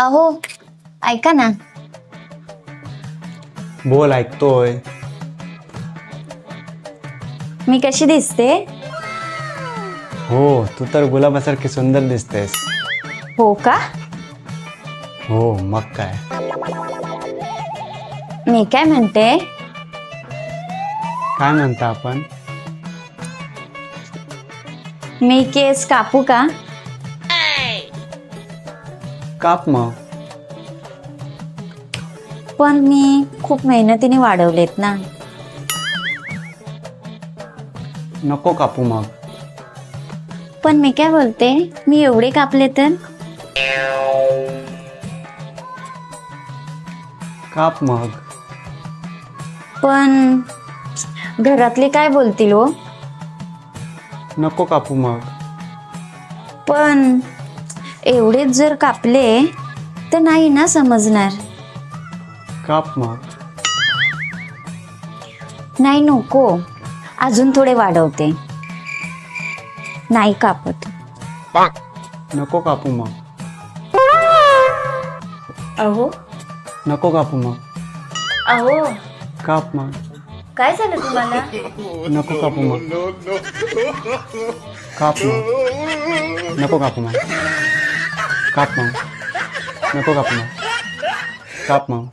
अहो ऐका ना. बोल ऐकतोय. मी कशी दिसते? हो तू तर गुलाबासारखी सुंदर दिसतेस. हो का? हो मग काय? मी काय म्हणते? काय म्हणता आपण? मी केस कापू का? काप मग पण मी खूप मेहनतीने वाढवलेत ना. नको कापू मग. पण मी काय बोलते? मी एवढे कापले तर? काप मग. पण घरातले काय बोलतील हो? नको कापू मग. पण एवढेच जर कापले तर नाही ना समजणार. काप मग नाही नको. अजून थोडे वाढवते. नाही कापत. नको कापू मग. अहो. नको कापू मग. अहो. काप मग काय झालं तुम्हाला? नको कापू मग. काप मग नको कापू मग. काप मग नको कापू मग काप मग